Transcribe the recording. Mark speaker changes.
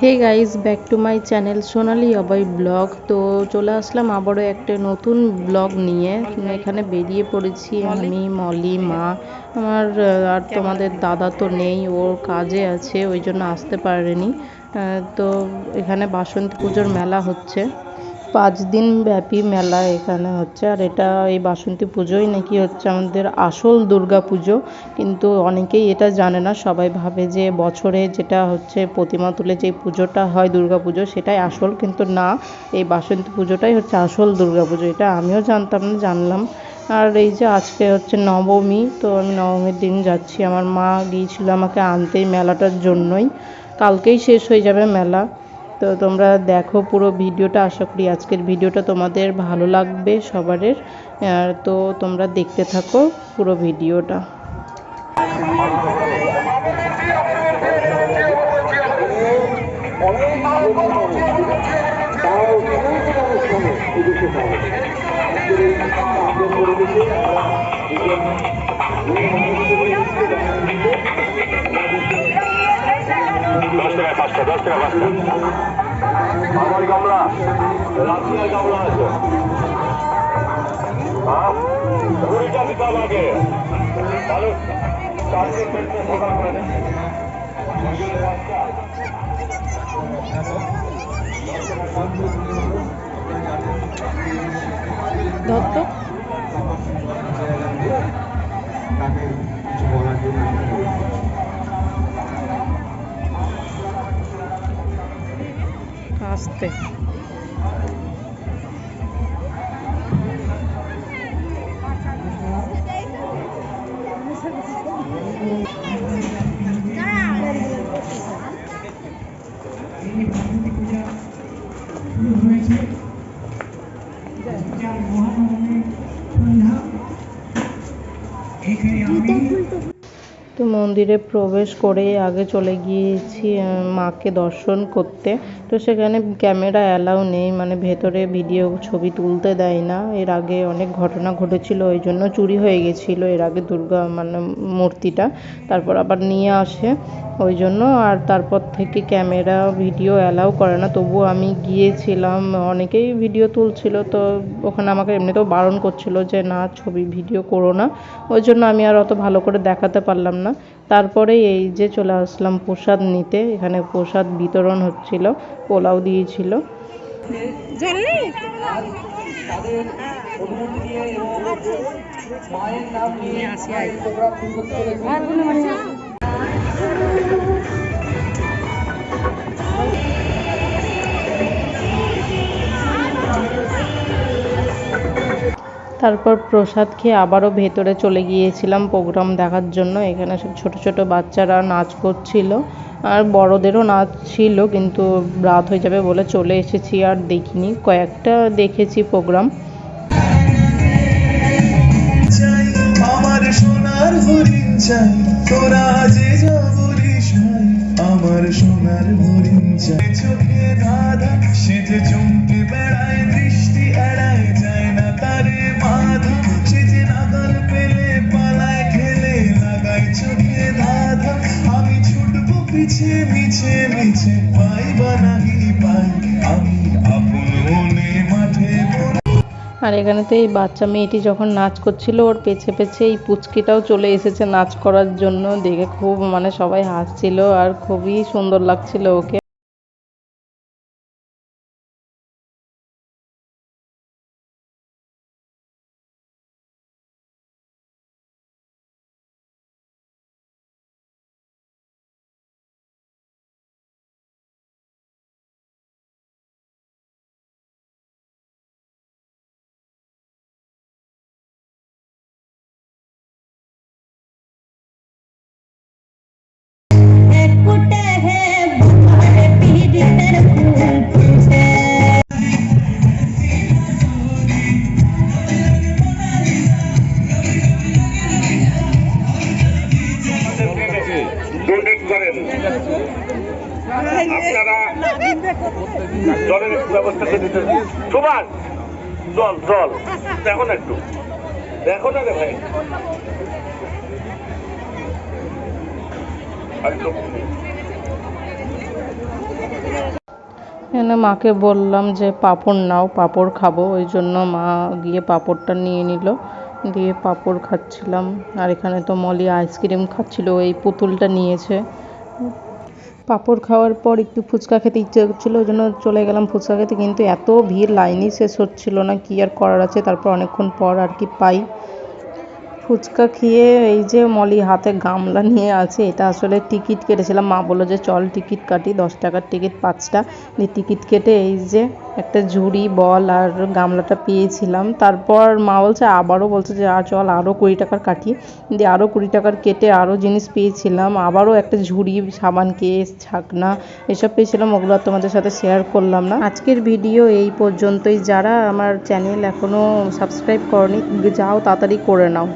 Speaker 1: Hey guys back to my channel Sonali অবয় blog. তো চলে আসলাম আবারও একটা নতুন ব্লগ নিয়ে। এখানে বেরিয়ে পড়েছি আমি মলি মা। আমার আর তোমাদের দাদা তো নেই ওর কাজে আছে ওই জন্য আসতে পারেনি। তো এখানে বাসন্তী পুজোর মেলা হচ্ছে। পাঁচ দিন ব্যাপী মেলা এখানে হচ্ছে। আর এটা এই বাসন্তী পুজোই নাকি হচ্ছে আমাদের আসল দুর্গা পুজো। কিন্তু অনেকেই এটা জানে না, সবাই ভাবে যে বছরে যেটা হচ্ছে প্রতিমা তুলে যে পুজোটা হয় দুর্গা পুজো সেটাই আসল, কিন্তু না, এই বাসন্তী পুজোটাই হচ্ছে আসল দুর্গা পুজো। এটা আমিও জানতাম না, জানলাম। আর এই যে আজকে হচ্ছে নবমী, তো আমি নবমীর দিন যাচ্ছি। আমার মা গিয়েছিল আমাকে আনতে মেলাটার জন্যই। কালকেই শেষ হয়ে যাবে মেলা। তো তোমরা দেখো পুরো ভিডিওটা, আশা করি আজকের ভিডিওটা তোমাদের ভালো লাগবে সবারের। তো তোমরা দেখতে থাকো পুরো ভিডিওটা।
Speaker 2: দশ টাকা পাঁচটা দশ টাকা পাঁচটা। আমার গামলা। রাশিয়ার গামলা আছে। হ্যাঁ? কুড়িটা দিতে হবে আগে। ভালো চারটে পেটে সকাল করে দেন।
Speaker 1: দত্ত আসতে তো মন্দিরে প্রবেশ করে আগে চলে গিয়েছি মাকে দর্শন করতে। তো সেখানে ক্যামেরা অ্যালাউ নেই মানে ভেতরে ভিডিও ছবি তুলতে দেয় না। এর আগে অনেক ঘটনা ঘটেছিল, ওই জন্য চুরি হয়ে গেছিল, এর আগে দুর্গা মানে মূর্তিটা। তারপর আবার নিয়ে আসে, ওই জন্য। আর তারপর থেকে ক্যামেরা, ভিডিও অ্যালাউ করে না। তবুও আমি গিয়েছিলাম, অনেকেই ভিডিও তুলছিল। তো ওখানে আমাকে এমনিতেও বারণ করছিল যে, না, ছবি, ভিডিও করো না। ওই জন্য আমি আর অত ভালো করে দেখাতে পারলাম না। তারপরে এই যে চলে আসলাম প্রসাদ নিতে এখানে প্রসাদ বিতরণ হচ্ছিল পোলাও দিয়েছিল। তারপর প্রসাদ খেয়ে আবারও ভেতরে চলে গিয়েছিলাম প্রোগ্রাম দেখার জন্য। এখানে সব ছোট ছোট বাচ্চারা নাচ করছিল। আর বড়দেরও নাচ ছিল, কিন্তু রাত হয়ে যাবে বলে চলে এসেছি আর দেখিনি। কয়েকটা দেখেছি প্রোগ্রাম।
Speaker 3: আমার সোনার হরিণ চাই, তোরা যে আমার সোনার হরিণ চাই। চোখে যে পিছে মিছে মিছে পাইবা নাহি পাই, আমি আপন মনে মাঠে
Speaker 1: আর এখানে তো এই বাচ্চা মেয়েটি যখন নাচ করছিল, ওর পেছে পেছে এই পুচকিটাও চলে এসেছে নাচ করার জন্য। দেখে খুব মানে সবাই হাসছিল আর খুবই সুন্দর লাগছিল ওকে।
Speaker 2: ডোনেট করেন। আপনারা জলের ব্যবস্থা করে সুভাষ দেখো না একটু। দেখো না রে ভাই।
Speaker 1: এখানে মাকে বললাম যে পাপড় নাও, পাপড় খাব। ওই জন্য মা গিয়ে পাপড়টা নিয়ে নিল। দিয়ে পাঁপড় খাচ্ছিলাম। আর এখানে তো মলি আইসক্রিম খাচ্ছিল, এই পুতুলটা নিয়েছে। পাপড় খাওয়ার পর একটু ফুচকা খেতে ইচ্ছে করছিল, ওই জন্য চলে গেলাম ফুচকা খেতে, কিন্তু এত ভিড়, লাইনই শেষ হচ্ছিল না, কি আর করার আছে? তারপর অনেকক্ষণ পর আর কি পাই। ফুচকা খেয়ে এই যে মলি হাতে গামলা নিয়ে আছে, এটা আসলে টিকিট কেটেছিলাম। মা বলল যে, চল টিকিট কাটি, দশ টাকার টিকিট, পাঁচটা। দিয়ে টিকিট কেটে এই যে একটা ঝুড়ি, বল আর গামলাটা পেয়েছিলাম। তারপর মা বলছে, আবারও বলছে যে, আর চল আরও কুড়ি টাকার কাটি। দিয়ে আরও কুড়ি টাকার কেটে আরও জিনিস পেয়েছিলাম। আবারও একটা ঝুড়ি, সাবান কেস, ছাকনা, এসব পেয়েছিলাম। ওগুলো আর তোমাদের সাথে শেয়ার করলাম না। আজকের ভিডিও এই পর্যন্তই। যারা আমার চ্যানেল এখনও সাবস্ক্রাইব করনি, যাও তাড়াতাড়ি করে নাও।